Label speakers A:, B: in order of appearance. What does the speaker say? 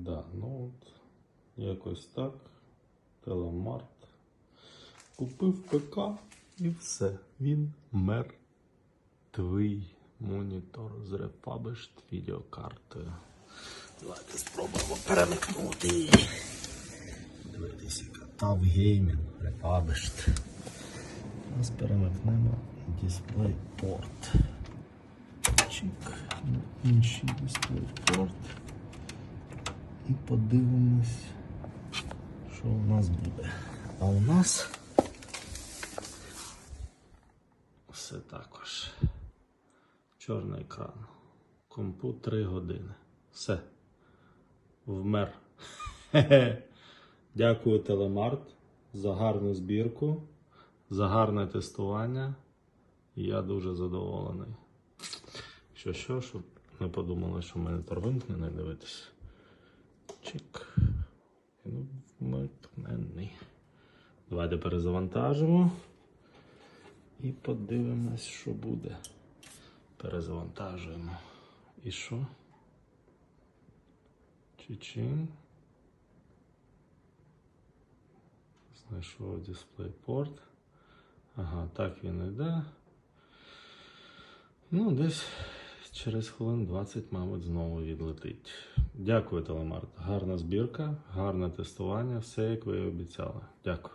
A: Да, ну от, якось так. Телемарт. Купив ПК і все. Він мертвий монітор з Refurbished відеокартою. Давайте спробуємо перемикнути. Дивитися, катав геймінг Refurbished. Зараз перемикнемо DisplayPort. Чик. на Інший DisplayPort. І подивимось, що у нас буде. А у нас все також. Чорний екран. Компу 3 години. Все. Вмер. Хе-хе. Дякую, Телемарт, за гарну збірку, за гарне тестування. Я дуже задоволений. Що, що, щоб не подумали, що в мене монітор вимкнений дивитися. Чик. Ну. Давайте перезавантажимо. І подивимось, що буде. Перезавантажуємо. І що? Чичин. Знайшов DisplayPort. Ага, так він йде. Ну, десь через хвилин 20, мабуть, знову відлетить. Дякую, Телемарт. Гарна збірка, гарне тестування, все як ви обіцяли. Дякую.